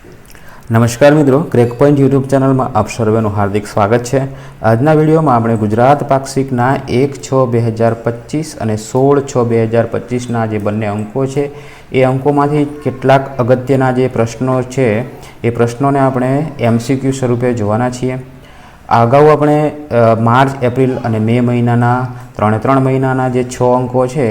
નમસ્કાર મિત્રો crack point YouTube ચેનલમાં આપ સર્વેનું હાર્દિક સ્વાગત છે. આજના વિડીયોમાં આપણે ગુજરાત પાક્ષિકના એક છ બે હજાર પચીસ અને સોળ છ બે હજાર પચીસના જે બંને અંકો છે, એ અંકોમાંથી કેટલાક અગત્યના જે પ્રશ્નો છે, એ પ્રશ્નોને આપણે એમસીક્યુ સ્વરૂપે જોવાના છીએ. અગાઉ આપણે માર્ચ, એપ્રિલ અને મે મહિનાના, ત્રણે ત્રણ મહિનાના જે છ અંકો છે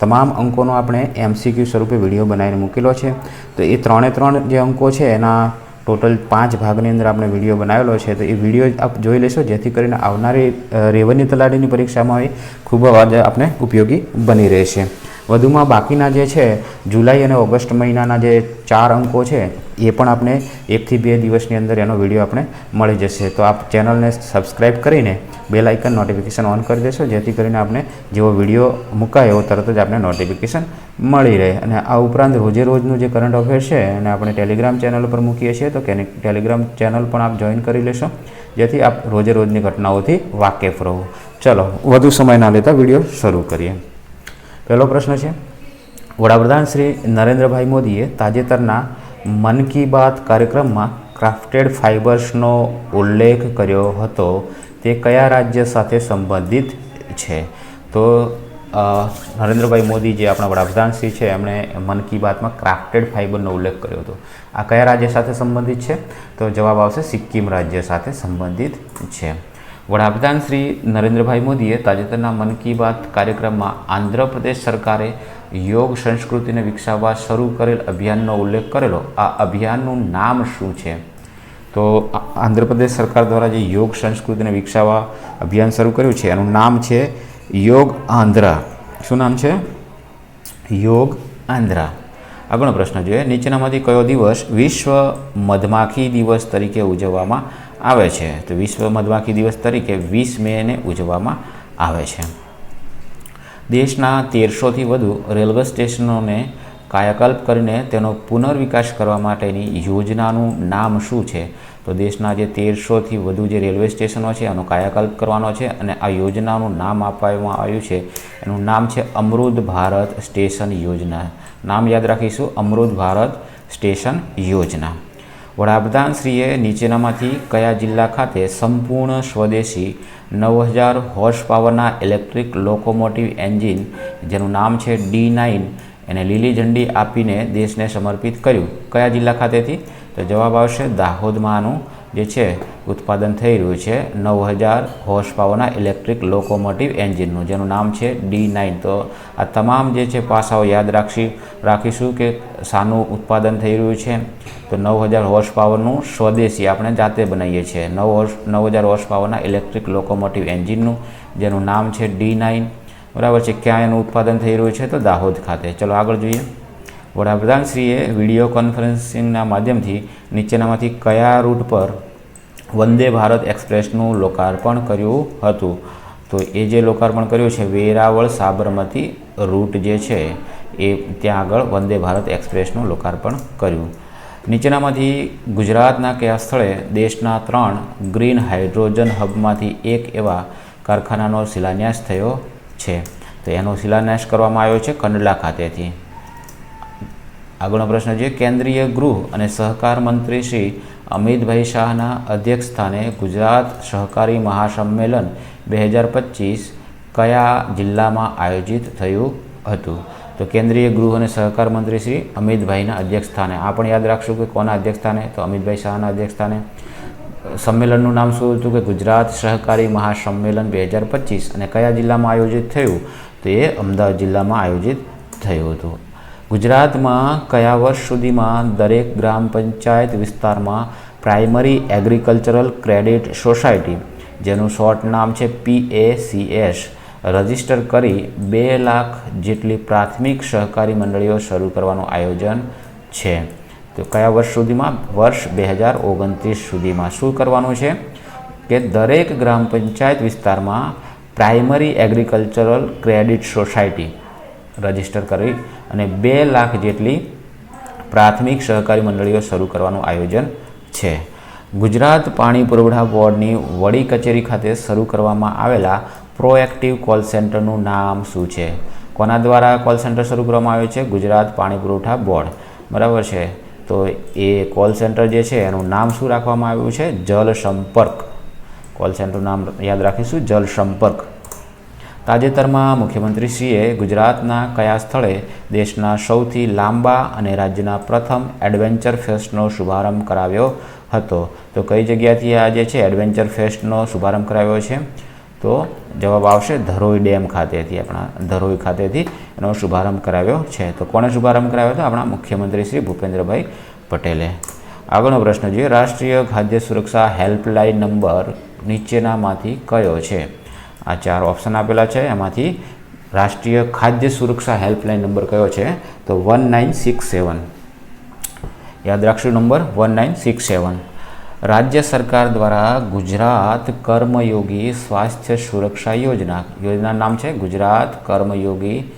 તમામ અંકોનો આપણે એમસીક્યુ સ્વરૂપે વીડિયો બનાવીને મૂકેલો છે. તો એ ત્રણે ત્રણ જે અંકો છે, એના ટોટલ પાંચ ભાગની અંદર આપણે વીડિયો બનાવેલો છે. તો એ વીડિયો આપ જોઈ લેશો, જેથી કરીને આવનારી રેવન્યુ તલાટીની પરીક્ષામાં એ ખૂબ આપણે ઉપયોગી બની રહેશે. વધુમાં બાકીના જે છે, જુલાઈ અને ઓગસ્ટ મહિનાના જે ચાર અંકો છે, એ પણ આપણે એકથી બે દિવસની અંદર એનો વીડિયો આપણે મળી જશે. તો આપ ચેનલને સબસ્ક્રાઈબ કરીને બેલ આઇકન નોટિફિકેશન ઓન કરી દેશો, જેથી કરીને આપણે જેવો વીડિયો મુકાય એવો તરત જ આપણે નોટિફિકેશન મળી રહે. અને આ ઉપરાંત રોજે રોજનું જે કરંટ અફેર છે અને આપણે ટેલિગ્રામ ચેનલ પર મૂકીએ છીએ, તો કેને ટેલિગ્રામ ચેનલ પણ આપ જોઈન કરી લેશો, જેથી આપ રોજે રોજની ઘટનાઓથી વાકેફ રહો. ચલો, વધુ સમય ના લેતા વીડિયો શરૂ કરીએ. પહેલો પ્રશ્ન છે. વડાપ્રધાન શ્રી નરેન્દ્રભાઈ મોદીએ તાજેતરના મન કી બાત કાર્યક્રમમાં ક્રાફ્ટેડ ફાઇબર્સનો ઉલ્લેખ કર્યો હતો. તે કયા રાજ્ય સાથે સંબંધિત છે? તો નરેન્દ્રભાઈ મોદી જે આપણા વડાપ્રધાન શ્રી છે, એમણે મન કી બાતમાં ક્રાફ્ટેડ ફાઇબરનો ઉલ્લેખ કર્યો હતો. આ કયા રાજ્ય સાથે સંબંધિત છે? તો જવાબ આવશે સિક્કિમ રાજ્ય સાથે સંબંધિત છે. વડાપ્રધાન શ્રી નરેન્દ્રભાઈ મોદીએ તાજેતરના મન કી બાત કાર્યક્રમમાં આંધ્રપ્રદેશ સરકારે યોગ સંસ્કૃતિને વિકસાવવા શરૂ કરેલ અભિયાનનો ઉલ્લેખ કરેલો. આ અભિયાનનું નામ શું છે? તો આંધ્રપ્રદેશ સરકાર દ્વારા જે યોગ સંસ્કૃતિને વિકસાવવા અભિયાન શરૂ કર્યું છે, એનું નામ છે યોગ આંધ્રા. શું નામ છે? યોગ આંધ્રા. આગળનો પ્રશ્ન જોઈએ. નીચેનામાંથી કયો દિવસ વિશ્વ મધમાખી દિવસ તરીકે ઉજવવામાં આવે છે. તો વિશ્વ મધમાખી દિવસ તરીકે વીસ મેને ઉજવવામાં આવે છે. દેશના તેરસોથી વધુ રેલવે સ્ટેશનોને કાયાકલ્પ કરીને તેનો પુનર્વિકાસ કરવા માટેની યોજનાનું નામ શું છે? તો દેશના જે તેરસોથી વધુ જે રેલવે સ્ટેશનો છે, એનો કાયાકલ્પ કરવાનો છે અને આ યોજનાનું નામ આપવામાં આવ્યું છે. એનું નામ છે અમૃત ભારત સ્ટેશન યોજના. નામ યાદ રાખીશું. અમૃત ભારત સ્ટેશન યોજના. વડાપ્રધાનશ્રીએ નીચેનામાંથી કયા જિલ્લા ખાતે સંપૂર્ણ સ્વદેશી નવ હજાર હોર્સ પાવરના ઇલેક્ટ્રિક લોકોમોટિવ એન્જિન, જેનું નામ છે ડી નાઇન, એને લીલી ઝંડી આપીને દેશને સમર્પિત કર્યું? કયા જિલ્લા ખાતેથી? તો જવાબ આવશે દાહોદમાંનું જે છે, ઉત્પાદન થઈ રહ્યું છે નવ હજાર હોર્સ પાવરના ઇલેક્ટ્રિક લોકોમોટિવ એન્જિનનું, જેનું નામ છે ડી નાઇન. તો આ તમામ જે છે પાસાઓ યાદ રાખશી, રાખીશું કે શાનું ઉત્પાદન થઈ રહ્યું છે. તો નવ હજાર હોર્સ પાવરનું સ્વદેશી આપણે જાતે બનાવીએ છીએ. નવ હોર્સ, નવ હજાર હોર્સ પાવરના ઇલેક્ટ્રિક લોકોમોટિવ એન્જિનનું, જેનું નામ છે ડી નાઇન. બરાબર છે, ક્યાં એનું ઉત્પાદન થઈ રહ્યું છે તો દાહોદ ખાતે. ચલો આગળ જોઈએ. વડાપ્રધાનશ્રીએ વીડિયો કોન્ફરન્સિંગના માધ્યમથી નીચેનામાંથી કયા રૂટ પર વંદે ભારત એક્સપ્રેસનું લોકાર્પણ કર્યું હતું. તો એ જે લોકાર્પણ કર્યું છે, વેરાવળ સાબરમતી રૂટ જે છે, એ ત્યાં આગળ વંદે ભારત એક્સપ્રેસનું લોકાર્પણ કર્યું. નીચેનામાંથી ગુજરાતના કયા સ્થળે દેશના ત્રણ ગ્રીન હાઇડ્રોજન હબમાંથી એક એવા કારખાનાનો શિલાન્યાસ થયો છે? તો એનો શિલાન્યાસ કરવામાં આવ્યો છે કંડલા ખાતેથી. આગળનો પ્રશ્ન છે, કેન્દ્રીય ગૃહ અને સહકાર મંત્રી શ્રી અમિતભાઈ શાહના અધ્યક્ષસ્થાને ગુજરાત સહકારી મહાસંમેલન બે હજાર પચીસ કયા જિલ્લામાં આયોજિત થયું હતું? તો કેન્દ્રીય ગૃહ અને સહકાર મંત્રી શ્રી અમિતભાઈના અધ્યક્ષસ્થાને. આ પણ યાદ રાખશું કે કોના અધ્યક્ષસ્થાને? તો અમિતભાઈ શાહના અધ્યક્ષસ્થાને. સંમેલનનું નામ શું હતું કે ગુજરાત સહકારી મહાસંમેલન બે હજાર પચીસ અને કયા જિલ્લામાં આયોજિત થયું? તો એ અમદાવાદ જિલ્લામાં આયોજિત થયું હતું. ગુજરાતમાં કયા વર્ષ સુધીમાં દરેક ગ્રામ પંચાયત વિસ્તારમાં પ્રાઇમરી એગ્રીકલ્ચરલ ક્રેડિટ સોસાયટી જેનું શોર્ટ નામ છે પીએસીએસ રજિસ્ટર કરી બે લાખ જેટલી પ્રાથમિક સહકારી મંડળીઓ શરૂ કરવાનું આયોજન છે. તો કયા વર્ષ સુધીમાં? વર્ષ બે હજાર ઓગણત્રીસ સુધીમાં શું કરવાનું છે? કે દરેક ગ્રામ પંચાયત વિસ્તારમાં primary agricultural credit society register કરી અને બે લાખ જેટલી પ્રાથમિક સહકારી મંડળીઓ શરૂ કરવાનું આયોજન છે. ગુજરાત પાણી પુરવઠા બોર્ડની વડી કચેરી ખાતે શરૂ કરવામાં આવેલા પ્રોએક્ટિવ કોલ સેન્ટરનું નામ શું છે? કોના દ્વારા કોલ સેન્ટર શરૂ કરવામાં આવ્યું છે? ગુજરાત પાણી પુરવઠા બોર્ડ. બરાબર છે? તો એ કોલ સેન્ટર જે છે, એનું નામ શું રાખવામાં આવ્યું છે? જલ સંપર્ક. કોલ સેન્ટરનું નામ યાદ રાખીશું. જલ સંપર્ક. તાજેતરમાં મુખ્યમંત્રીશ્રીએ ગુજરાતના કયા સ્થળે દેશના સૌથી લાંબા અને રાજ્યના પ્રથમ એડવેન્ચર ફેસ્ટનો શુભારંભ કરાવ્યો હતો? તો કઈ જગ્યાથી આ જે છે એડવેન્ચર ફેસ્ટનો શુભારંભ કરાવ્યો છે? તો જવાબ આવશે ધરોઈ ડેમ ખાતેથી, આપણા ધરોઈ ખાતેથી એનો શુભારંભ કરાવ્યો છે. તો કોણે શુભારંભ કરાવ્યો હતો? આપણા મુખ્યમંત્રી શ્રી ભૂપેન્દ્રભાઈ પટેલે. આગળનો પ્રશ્ન જોઈએ, રાષ્ટ્રીય ખાદ્ય સુરક્ષા હેલ્પલાઇન નંબર નીચેનામાંથી કયો છે? આ ચાર ઓપ્શન આપેલા છે. એમાંથી રાષ્ટ્રીય ખાદ્ય સુરક્ષા હેલ્પલાઇન નંબર કયો છે? તો વન નાઇન સિક્સ સેવન યાદ રાખશું number one nine six seven રાજ્ય સરકાર દ્વારા ગુજરાત કર્મયોગી સ્વાસ્થ્ય સુરક્ષા યોજના યોજનાનું નામ છે? ગુજરાત કર્મયોગી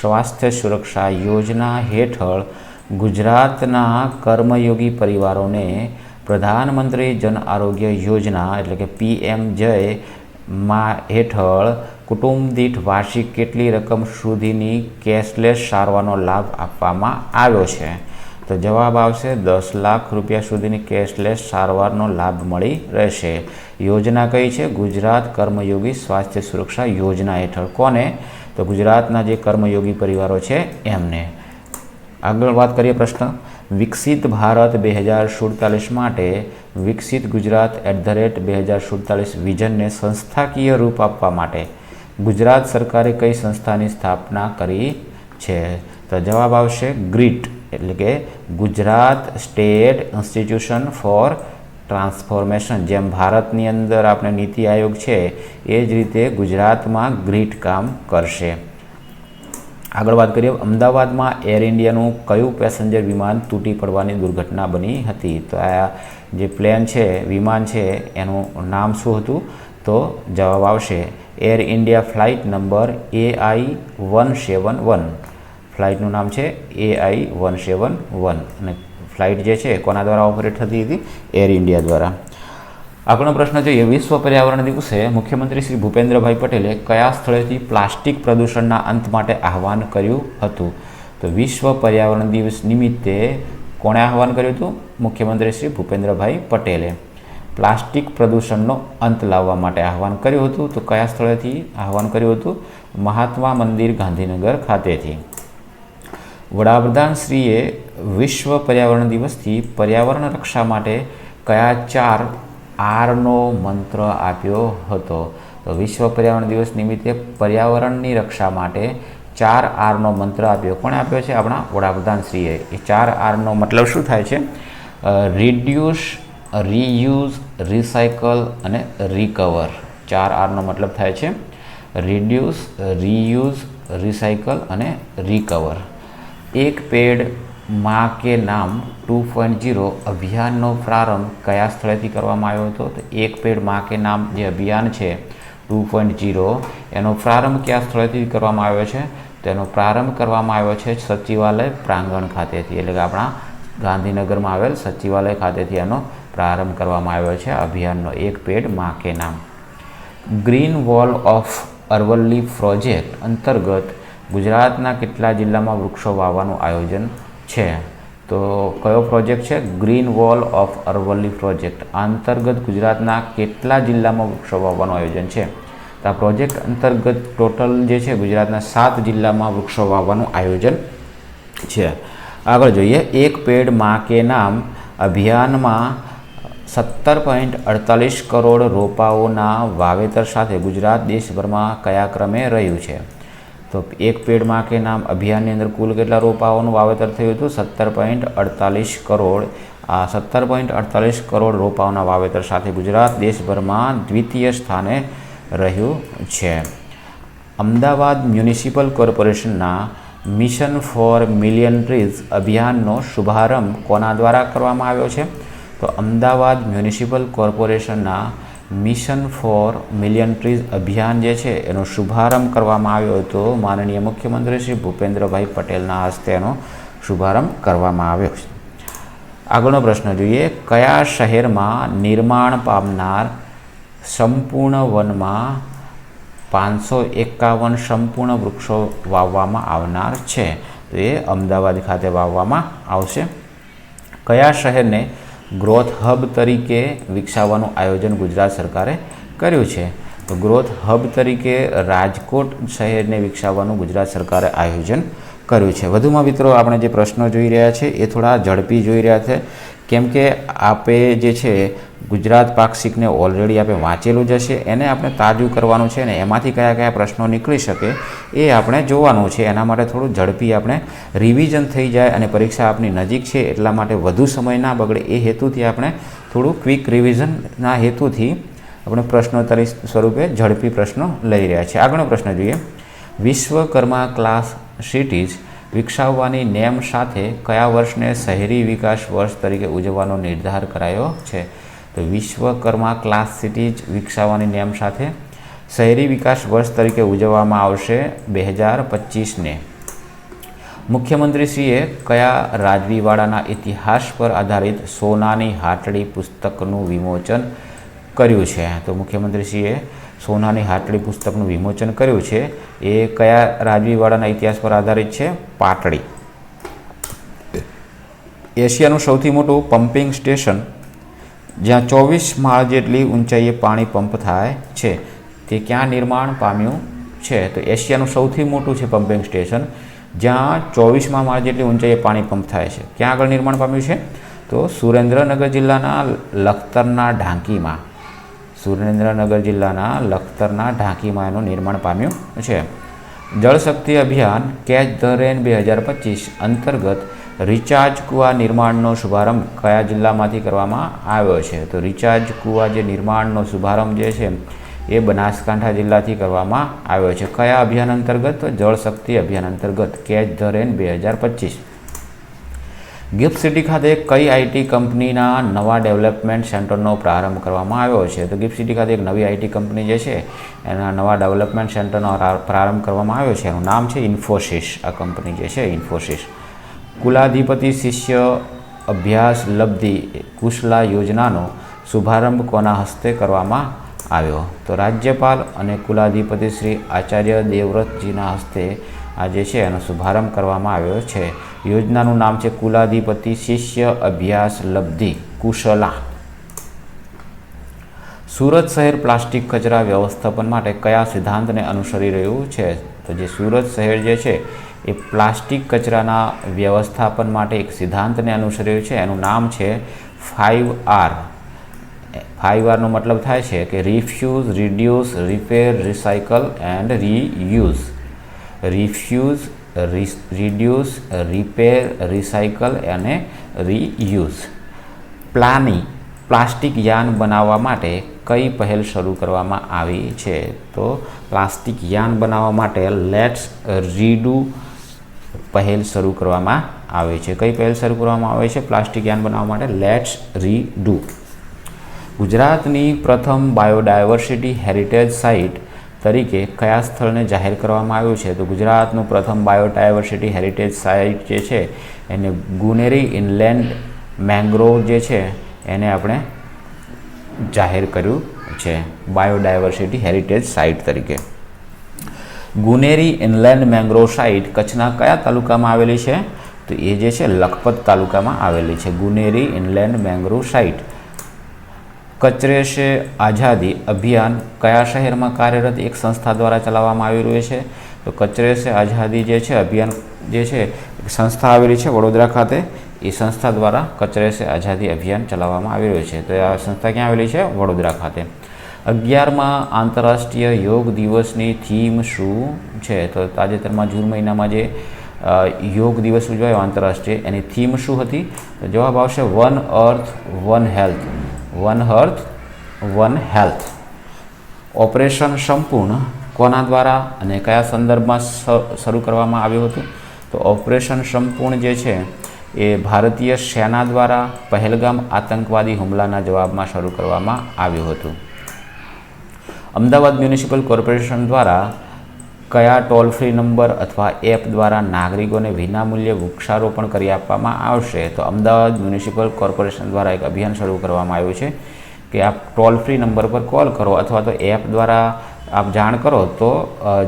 સ્વાસ્થ્ય સુરક્ષા યોજના હેઠળ ગુજરાતના કર્મયોગી પરિવારોને પ્રધાનમંત્રી જન આરોગ્ય યોજના એટલે કે પીએમ જય માં હેઠળ કુટુંબ દીઠ વાર્ષિક કેટલી રકમ સુધીની કેશલેસ સારવારનો લાભ આપવામાં આવ્યો છે? તો જવાબ આવશે, દસ લાખ રૂપિયા સુધીની કેશલેસ સારવારનો લાભ મળી રહેશે. યોજના કઈ છે? ગુજરાત કર્મયોગી સ્વાસ્થ્ય સુરક્ષા યોજના હેઠળ. કોને? તો ગુજરાતના જે કર્મયોગી પરિવારો છે એમને. આગળ વાત કરીએ પ્રશ્ન. વિકસિત ભારત બે હજાર સુડતાલીસ માટે વિકસિત ગુજરાત એટ ધ રેટ બે હજાર સુડતાલીસ વિઝનને સંસ્થાકીય રૂપ આપવા માટે ગુજરાત સરકારે કઈ સંસ્થાની સ્થાપના કરી છે? તો જવાબ આવશે ગ્રીટ, એટલે કે Gujarat state institution for transformation. જેમ ભારતની અંદર આપણે નીતિ આયોગ છે, એ જ રીતે ગુજરાતમાં ગ્રીટ કામ કરશે. આગળ વાત કરીએ, અમદાવાદમાં એર ઇન્ડિયાનું કયું પેસેન્જર વિમાન તૂટી પડવાની દુર્ઘટના બની હતી? તો આ જે પ્લેન છે, વિમાન છે, એનું નામ શું હતું? તો જવાબ આવશે Air India flight number A I one seven one ફ્લાઇટનું નામ છે A I one seven one અને ફ્લાઇટ જે છે, કોના દ્વારા ઓપરેટ થતી હતી? એર ઇન્ડિયા દ્વારા. આગળનો પ્રશ્ન જોઈએ વિશ્વ પર્યાવરણ દિવસે મુખ્યમંત્રી શ્રી ભૂપેન્દ્રભાઈ પટેલે કયા સ્થળેથી પ્લાસ્ટિક પ્રદૂષણના અંત માટે આહવાન કર્યું હતું? તો વિશ્વ પર્યાવરણ દિવસ નિમિત્તે કોણે આહવાન કર્યું હતું? મુખ્યમંત્રી શ્રી ભૂપેન્દ્રભાઈ પટેલે. પ્લાસ્ટિક પ્રદૂષણનો અંત લાવવા માટે આહવાન કર્યું હતું. તો કયા સ્થળેથી આહવાન કર્યું હતું? મહાત્મા મંદિર ગાંધીનગર ખાતેથી. વડાપ્રધાન શ્રીએ વિશ્વ પર્યાવરણ દિવસથી પર્યાવરણ રક્ષા માટે કયા ચાર આરનો મંત્ર આપ્યો હતો. તો વિશ્વ પર્યાવરણ દિવસ નિમિત્તે પર્યાવરણની રક્ષા માટે ચાર આરનો મંત્ર આપ્યો. કોણે આપ્યો છે? આપણા વડાપ્રધાન શ્રીએ એ ચાર આરનો મતલબ શું થાય છે? રિડ્યુસ રીયુઝ રિસાયકલ અને રિકવર ચાર આરનો મતલબ થાય છે. રિડ્યુસ રીયુઝ રિસાયકલ અને રિકવર એક પેડ માં કે નામ ટુ પોઈન્ટ જીરો અભિયાનનો પ્રારંભ કયા સ્થળેથી કરવામાં આવ્યો હતો? તો એક પેડમાં કે નામ જે અભિયાન છે, ટુ પોઈન્ટ જીરો એનો પ્રારંભ કયા સ્થળેથી કરવામાં આવ્યો છે? તેનો પ્રારંભ કરવામાં આવ્યો છે સચિવાલય પ્રાંગણ ખાતેથી, એટલે કે આપણા ગાંધીનગરમાં આવેલ સચિવાલય ખાતેથી એનો પ્રારંભ કરવામાં આવ્યો છે અભિયાનનો એક પેડમાં કે નામ. Green wall of Aravalli project અંતર્ગત ગુજરાતના કેટલા જિલ્લામાં વૃક્ષો વાવવાનું આયોજન છે. તો કયો પ્રોજેક્ટ છે? Green wall of Aravalli project આ અંતર્ગત ગુજરાતના કેટલા જિલ્લામાં વૃક્ષો વાવવાનું આયોજન છે? તો આ પ્રોજેક્ટ અંતર્ગત ટોટલ જે છે ગુજરાતના સાત જિલ્લામાં વૃક્ષો વાવવાનું આયોજન છે. આગળ જોઈએ. એક પેડમાં કે નામ અભિયાનમાં સત્તર પોઈન્ટ અડતાલીસ કરોડ રોપાઓના વાવેતર સાથે ગુજરાત દેશભરમાં કયા ક્રમે રહ્યું છે? તો એક પેડમાં કે નામ અભિયાનની અંદર કુલ કેટલા રોપાઓનું વાવેતર થયું હતું? સત્તર પોઈન્ટ અડતાલીસ કરોડ. આ સત્તર પોઈન્ટ અડતાલીસ કરોડ રોપાઓના વાવેતર સાથે ગુજરાત દેશભરમાં દ્વિતીય સ્થાને રહ્યું છે. અમદાવાદ મ્યુનિસિપલ કોર્પોરેશનના મિશન ફોર મિલિયન ટ્રીઝ અભિયાનનો શુભારંભ કોના દ્વારા કરવામાં આવ્યો છે? તો અમદાવાદ મ્યુનિસિપલ કોર્પોરેશનના મિશન ફોર મિલિયન ટ્રીઝ અભિયાન જે છે, એનો શુભારંભ કરવામાં આવ્યો હતો. માનનીય મુખ્યમંત્રી શ્રી ભૂપેન્દ્રભાઈ પટેલના હસ્તે એનો શુભારંભ કરવામાં આવ્યો છે. આગળનો પ્રશ્ન જોઈએ, કયા શહેરમાં નિર્માણ પામનાર સંપૂર્ણ વનમાં પાંચસો એકાવન સંપૂર્ણ વૃક્ષો વાવવામાં આવનાર છે? તો એ અમદાવાદ ખાતે વાવવામાં આવશે. કયા શહેરને ગ્રોથ હબ તરીકે વિકસાવવાનું આયોજન ગુજરાત સરકારે કર્યું છે. તો ગ્રોથ હબ તરીકે રાજકોટ શહેરને વિકસાવવાનું ગુજરાત સરકારે આયોજન કર્યું છે. વધુમાં મિત્રો આપણે જે પ્રશ્નો જોઈ રહ્યા છે એ થોડા ઝડપી જોઈ રહ્યા છે. કેમ કે આપે જે છે ગુજરાત પાક્ષિકને ઓલરેડી આપણે વાંચેલું જ હશે. એને આપણે તાજું કરવાનું છે ને એમાંથી કયા કયા પ્રશ્નો નીકળી શકે એ આપણે જોવાનું છે. એના માટે થોડું ઝડપી આપણે રિવિઝન થઈ જાય અને પરીક્ષા આપની નજીક છે એટલા માટે વધુ સમય ના બગડે એ હેતુથી આપણે થોડું ક્વિક રિવિઝનના હેતુથી આપણે પ્રશ્નોત્તરી સ્વરૂપે ઝડપી પ્રશ્નો લઈ રહ્યા છીએ આગળનો પ્રશ્ન જોઈએ. વિશ્વકર્મા ક્લાસ સિટીઝ વિકસાવવાની નેમ સાથે કયા વર્ષને શહેરી વિકાસ વર્ષ તરીકે ઉજવવાનો નિર્ધાર કરાયો છે? તો વિશ્વકર્મા ક્લાસ સિટીઝ વિકસાવવાની નેમ સાથે શહેરી વિકાસ વર્ષ તરીકે ઉજવવામાં આવશે બે હજાર પચીસને. મુખ્યમંત્રીશ્રીએ કયા રાજવીવાડાના ઇતિહાસ પર આધારિત સોનાની હાટડી પુસ્તકનું વિમોચન કર્યું છે? તો મુખ્યમંત્રીશ્રીએ સોનાની હાટડી પુસ્તકનું વિમોચન કર્યું છે. એ કયા રાજવીવાડાના ઇતિહાસ પર આધારિત છે? પાટડી. એશિયાનું સૌથી મોટું પમ્પિંગ સ્ટેશન, જ્યાં ચોવીસ માળ જેટલી ઊંચાઈએ પાણી પંપ થાય છે. તે ક્યાં નિર્માણ પામ્યું છે? તો એશિયાનું સૌથી મોટું છે પમ્પિંગ સ્ટેશન, જ્યાં ચોવીસમાં માળ જેટલી ઊંચાઈએ પાણી પંપ થાય છે. ક્યાં આગળ નિર્માણ પામ્યું છે? તો સુરેન્દ્રનગર જિલ્લાના લખતરના ઢાંકીમાં. સુરેન્દ્રનગર જિલ્લાના લખતરના ઢાંકીમાં એનું નિર્માણ પામ્યું છે. જળશક્તિ અભિયાન કેચ ધ રેન બે હજાર પચીસ અંતર્ગત રિચાર્જ કુવા નિર્માણનો શુભારંભ કયા જિલ્લામાંથી કરવામાં આવ્યો છે? તો રિચાર્જ કુવા જે નિર્માણનો શુભારંભ જે છે, એ બનાસકાંઠા જિલ્લાથી કરવામાં આવ્યો છે. કયા અભિયાન અંતર્ગત? તો જળશક્તિ અભિયાન અંતર્ગત કેચ ધ રેન બે હજાર પચીસ. ગિફ્ટ સિટી ખાતે કઈ આઈટી કંપનીના નવા ડેવલપમેન્ટ સેન્ટરનો પ્રારંભ કરવામાં આવ્યો છે? તો ગિફ્ટ સિટી ખાતે એક નવી આઈટી કંપની જે છે, એના નવા ડેવલપમેન્ટ સેન્ટરનો પ્રારંભ કરવામાં આવ્યો છે. એનું નામ છે ઇન્ફોસિસ. આ કંપની જે છે, ઇન્ફોસિસ. કુલાધિપતિ શિષ્ય અભ્યાસ લબ્ધિ કુશલા યોજનાનો શુભારંભ કોના હસ્તે કરવામાં આવ્યો? તો રાજ્યપાલ અને કુલાધિપતિ શ્રી આચાર્ય દેવવ્રતજીના હસ્તે આ જે છે એનો શુભારંભ કરવામાં આવ્યો છે. યોજનાનું નામ છે કુલાધિપતિ શિષ્ય અભ્યાસ લબ્ધિ કુશલા. સુરત શહેર પ્લાસ્ટિક કચરા વ્યવસ્થાપન માટે કયા સિદ્ધાંતને અનુસરી રહ્યું છે? તો જે સુરત શહેર જે છે, એ પ્લાસ્ટિક કચરાના વ્યવસ્થાપન માટે એક સિદ્ધાંતને અનુસરી રહ્યું છે. એનું નામ છે ફાઇવ આર. ફાઇવ આરનો મતલબ થાય છે કે refuse, reduce, repair, recycle and reuse. Refuse reduce repair recycle અને રીયુઝ પ્લાની પ્લાસ્ટિક યાન બનાવવા માટે કઈ પહેલ શરૂ કરવામાં આવી છે? તો પ્લાસ્ટિક યાન બનાવવા માટે લેટ્સ રીડુ પહેલ શરૂ કરવામાં આવે છે. કઈ પહેલ શરૂ કરવામાં આવે છે? પ્લાસ્ટિક યાન બનાવવા માટે લેટ્સ રીડુ ગુજરાતની પ્રથમ બાયોડાયવર્સિટી હેરિટેજ સાઇટ તરીકે કયા સ્થળને જાહેર કરવામાં આવ્યું છે? તો ગુજરાતનું પ્રથમ બાયોડાયવર્સિટી હેરિટેજ સાઇટ જે છે, એને ગુનેરી ઇનલેન્ડ મેંગ્રોવ જે છે, એને આપણે જાહેર કર્યું છે, બાયોડાયવર્સિટી હેરિટેજ સાઇટ તરીકે. ગુનેરી ઇનલેન્ડ મેંગ્રોવ સાઇટ કચ્છના કયા તાલુકામાં આવેલી છે? તો એ જે છે, લખપત તાલુકામાં આવેલી છે. Guneri inland mangrove site. કચરે સે આઝાદી અભિયાન કયા શહેરમાં કાર્યરત એક સંસ્થા દ્વારા ચલાવવામાં આવી રહ્યું છે? તો કચરે સે આઝાદી જે છે, અભિયાન જે છે સંસ્થા આવેલી છે વડોદરા ખાતે. એ સંસ્થા દ્વારા કચરે સે આઝાદી અભિયાન ચલાવવામાં આવી રહ્યું છે. તો આ સંસ્થા ક્યાં આવેલી છે? વડોદરા ખાતે. અગિયારમાં આંતરરાષ્ટ્રીય યોગ દિવસની થીમ શું છે? તો તાજેતરમાં જૂન મહિનામાં જે યોગ દિવસ ઉજવાયો આંતરરાષ્ટ્રીય, એની થીમ શું હતી? જવાબ આવશે one earth, one health. One earth one health. Operation સંપૂર્ણ કોના દ્વારા અને કયા સંદર્ભમાં શરૂ કરવામાં આવ્યું હતું? તો ઓપરેશન સંપૂર્ણ જે છે, એ ભારતીય સેના દ્વારા પહેલગામ આતંકવાદી હુમલાના જવાબમાં શરૂ કરવામાં આવ્યું હતું. અમદાવાદ મ્યુનિસિપલ કોર્પોરેશન દ્વારા કયા ટોલ ફ્રી નંબર અથવા એપ દ્વારા નાગરિકોને વિનામૂલ્યે વૃક્ષારોપણ કરી આપવામાં આવશે? તો અમદાવાદ મ્યુનિસિપલ કોર્પોરેશન દ્વારા એક અભિયાન શરૂ કરવામાં આવ્યું છે કે આપ ટોલ ફ્રી નંબર પર કોલ કરો અથવા તો એપ દ્વારા આપ જાણ કરો તો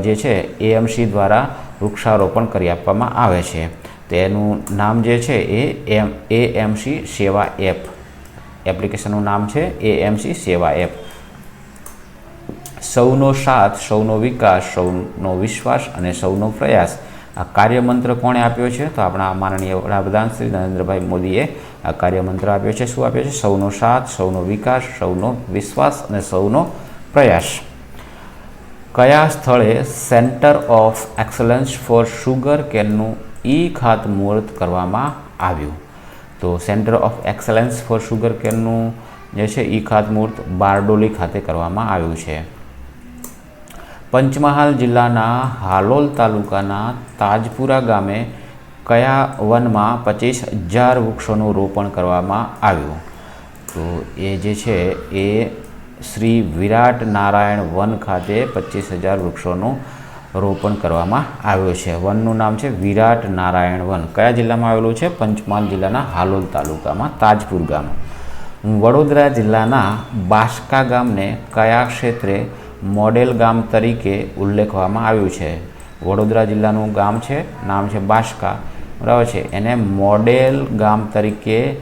જે છે એએમસી દ્વારા વૃક્ષારોપણ કરી આપવામાં આવે છે. તેનું નામ જે છે એ એમ એએમસી સેવા એપ. એપ્લિકેશનનું નામ છે એએમસી સેવા એપ. સૌનો સાથ, સૌનો વિકાસ, સૌનો વિશ્વાસ અને સૌનો પ્રયાસ. આ કાર્યમંત્ર કોણે આપ્યો છે? તો આપણા માનનીય વડાપ્રધાન શ્રી નરેન્દ્રભાઈ મોદીએ આ કાર્યમંત્ર આપ્યો છે. શું આપ્યો છે? સૌનો સાથ, સૌનો વિકાસ, સૌનો વિશ્વાસ અને સૌનો પ્રયાસ. કયા સ્થળે centre of excellence for sugar કેનનું ઈ ખાતમુહૂર્ત કરવામાં આવ્યું? તો centre of excellence for sugar કેનનું જે છે, ઈ ખાતમુહૂર્ત બારડોલી ખાતે કરવામાં આવ્યું છે. પંચમહાલ જિલ્લાના હાલોલ તાલુકાના તાજપુરા ગામે કયા વનમાં પચીસ હજાર વૃક્ષોનું રોપણ કરવામાં આવ્યું? તો એ જે છે એ શ્રી વિરાટ નારાયણ વન ખાતે પચીસ હજાર વૃક્ષોનું રોપણ કરવામાં આવ્યું છે. વનનું નામ છે વિરાટ નારાયણ વન. કયા જિલ્લામાં આવેલું છે? પંચમહાલ જિલ્લાના હાલોલ તાલુકામાં તાજપુર ગામ. વડોદરા જિલ્લાના બાસ્કા ગામને કયા ક્ષેત્રે મોડેલ ગામ તરીકે ઉલ્લેખવામાં આવ્યું છે. વડોદરા જિલ્લાનું ગામ છે, નામ છે બાસકા. બરાબર છે. એને મોડેલ ગામ તરીકે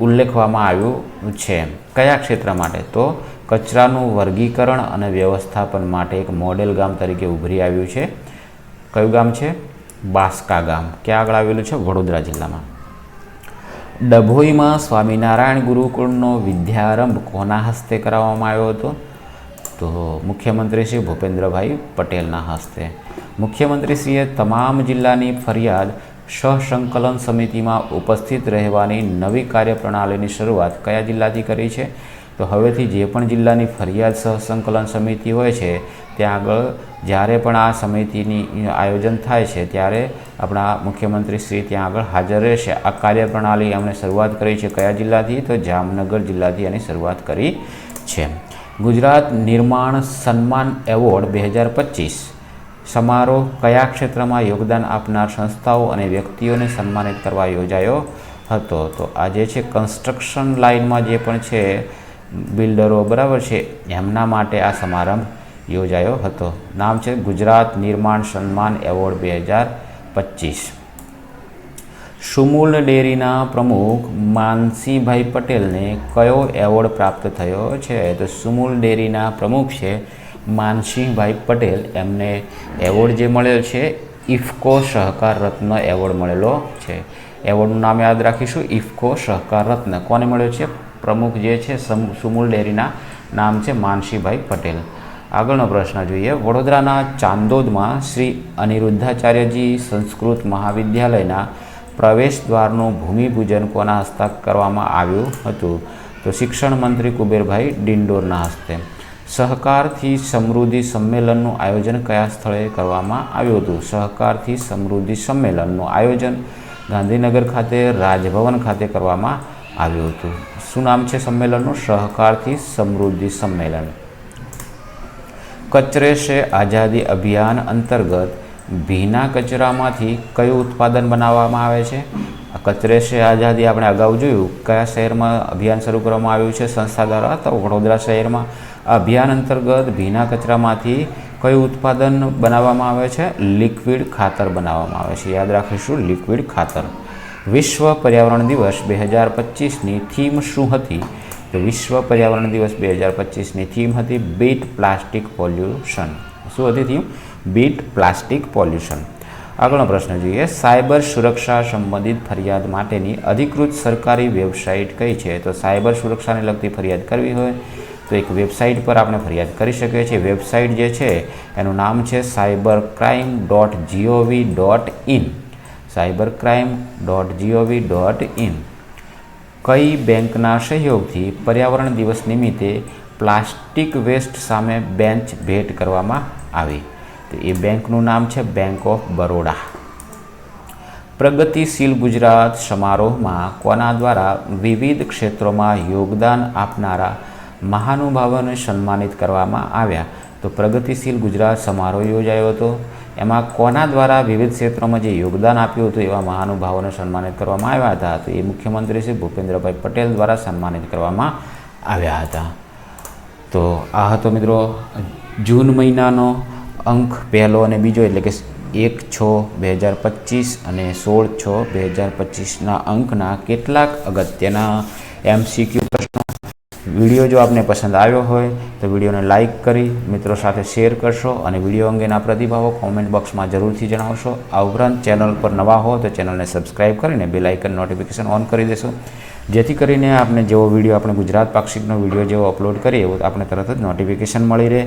ઉલ્લેખવામાં આવ્યું છે. કયા ક્ષેત્ર માટે? તો કચરાનું વર્ગીકરણ અને વ્યવસ્થાપન માટે એક મોડેલ ગામ તરીકે ઉભરી આવ્યું છે. કયું ગામ છે? બાસ્કા ગામ. ક્યાં આગળ આવેલું છે? વડોદરા જિલ્લામાં. ડભોઈમાં સ્વામિનારાયણ ગુરુકુળનો વિદ્યારંભ કોના હસ્તે કરાવવામાં આવ્યો હતો? તો મુખ્યમંત્રી શ્રી ભૂપેન્દ્રભાઈ પટેલના હસ્તે. મુખ્યમંત્રીશ્રીએ તમામ જિલ્લાની ફરિયાદ સહસંકલન સમિતિમાં ઉપસ્થિત રહેવાની નવી કાર્યપ્રણાલીની શરૂઆત કયા જિલ્લાથી કરી છે? તો હવેથી જે પણ જિલ્લાની ફરિયાદ સહસંકલન સમિતિ હોય છે, ત્યાં આગળ જ્યારે પણ આ સમિતિની આયોજન થાય છે, ત્યારે આપણા મુખ્યમંત્રી શ્રી ત્યાં આગળ હાજર રહેશે. આ કાર્યપ્રણાલી એમણે શરૂઆત કરી છે કયા જિલ્લાથી? તો જામનગર જિલ્લાથી એની શરૂઆત કરી છે. ગુજરાત નિર્માણ સન્માન એવોર્ડ બે હજાર પચીસ. સમારોહ કયા ક્ષેત્રમાં યોગદાન આપનાર સંસ્થાઓ અને વ્યક્તિઓને સન્માનિત કરવા યોજાયો હતો? તો આ જે છે કન્સ્ટ્રક્શન લાઇનમાં જે પણ છે બિલ્ડરો બરાબર છે, એમના માટે આ સમારંભ યોજાયો હતો. નામ છે ગુજરાત નિર્માણ સન્માન એવોર્ડ બે હજાર પચીસ. સુમૂલ ડેરીના પ્રમુખ માનસીભાઈ પટેલને કયો એવોર્ડ પ્રાપ્ત થયો છે? તો સુમૂલ ડેરીના પ્રમુખ છે માનસિંહભાઈ પટેલ. એમને એવોર્ડ જે મળેલો છે, ઇફકો સહકાર રત્ન એવોર્ડ મળેલો છે. એવોર્ડનું નામ યાદ રાખીશું, ઇફકો સહકાર રત્ન. કોને મળ્યો છે? પ્રમુખ જે છે, સમ- સુમૂલ ડેરીના નામ છે માનસીભાઈ પટેલ. આગળનો પ્રશ્ન જોઈએ. વડોદરાના ચાંદોદમાં શ્રી અનિરુદ્ધાચાર્યજી સંસ્કૃત મહાવિદ્યાલયના પ્રવેશ દ્વારનું ભૂમિપૂજન કોના હસ્તક કરવામાં આવ્યું હતું? તો શિક્ષણ મંત્રી કુબેરભાઈ ડિંડોરના હસ્તે. સહકારથી સમૃદ્ધિ સંમેલનનું આયોજન કયા સ્થળે કરવામાં આવ્યું હતું? સહકારથી સમૃદ્ધિ સંમેલનનું આયોજન ગાંધીનગર ખાતે, રાજભવન ખાતે કરવામાં આવ્યું હતું. શું નામ છે સંમેલનનું? સહકારથી સમૃદ્ધિ સંમેલન. કચરે સે આઝાદી અભિયાન અંતર્ગત ભીના કચરામાંથી કયું ઉત્પાદન બનાવવામાં આવે છે? કચરે સે આઝાદી આપણે અગાઉ જોયું. કયા શહેરમાં અભિયાન શરૂ કરવામાં આવ્યું છે? સંસ્થા દ્વારા તો વડોદરા શહેરમાં. અભિયાન અંતર્ગત ભીના કચરામાંથી કયું ઉત્પાદન બનાવવામાં આવે છે? લિક્વિડ ખાતર બનાવવામાં આવે છે. યાદ રાખીશું, લિક્વિડ ખાતર. વિશ્વ પર્યાવરણ દિવસ બે હજાર પચીસની થીમ શું હતી? તો વિશ્વ પર્યાવરણ દિવસ બે હજાર પચીસની થીમ હતી બીટ પ્લાસ્ટિક પોલ્યુશન. શું હતી થીમ? Bit plastic pollution? આગળનો પ્રશ્ન જોઈએ, સાયબર સુરક્ષા સંબંધિત ફરિયાદ માટેની અધિકૃત સરકારી વેબસાઇટ કઈ છે? તો સાયબર સુરક્ષાને લગતી ફરિયાદ કરવી હોય તો એક વેબસાઇટ પર આપણે ફરિયાદ કરી શકીએ છીએ. વેબસાઇટ જે છે, એનું નામ છે cyber crime dot G O V dot in. Cyber crime dot G O V dot in. કઈ બેંકના સહયોગથી પર્યાવરણ દિવસ નિમિત્તે પ્લાસ્ટિક વેસ્ટ સામે બેન્ચ ભેટ કરવામાં આવી? તો એ બેંકનું નામ છે બેંક ઓફ બરોડા પ્રગતિશીલ ગુજરાત સમારોહમાં કોના દ્વારા વિવિધ ક્ષેત્રોમાં યોગદાન આપનારા મહાનુભાવોને સન્માનિત કરવામાં આવ્યા. તો પ્રગતિશીલ ગુજરાત સમારોહ યોજાયો હતો. એમાં કોના દ્વારા વિવિધ ક્ષેત્રોમાં જે યોગદાન આપ્યું હતું એવા મહાનુભાવોને સન્માનિત કરવામાં આવ્યા હતા. તો એ મુખ્યમંત્રી શ્રી ભૂપેન્દ્રભાઈ પટેલ દ્વારા સન્માનિત કરવામાં આવ્યા હતા. તો આ હતો મિત્રો જૂન મહિનાનો અંક, પહેલો અને બીજો એટલે કે એક, છ, બે હજાર પચીસ અને સોળ, છ, બે હજાર પચીસના અંકના કેટલાક અગત્યના એમસીક્યુ પ્રશ્નો. વીડિયો જો આપને પસંદ આવ્યો હોય તો વિડીયોને લાઇક કરી મિત્રો સાથે શેર કરશો અને વીડિયો અંગેના પ્રતિભાવો કોમેન્ટ બોક્સમાં જરૂરથી જણાવશો. આ ઉપરાંત ચેનલ પર નવા હો તો ચેનલને સબસ્ક્રાઇબ કરીને બેલ આઇકન નોટિફિકેશન ઓન કરી દેશો. જેથી કરીને આપણે જેવો વીડિયો આપણે ગુજરાત પાક્ષિકનો વીડિયો જેવો અપલોડ કરીએ આપણે તરત જ નોટિફિકેશન મળી રહે.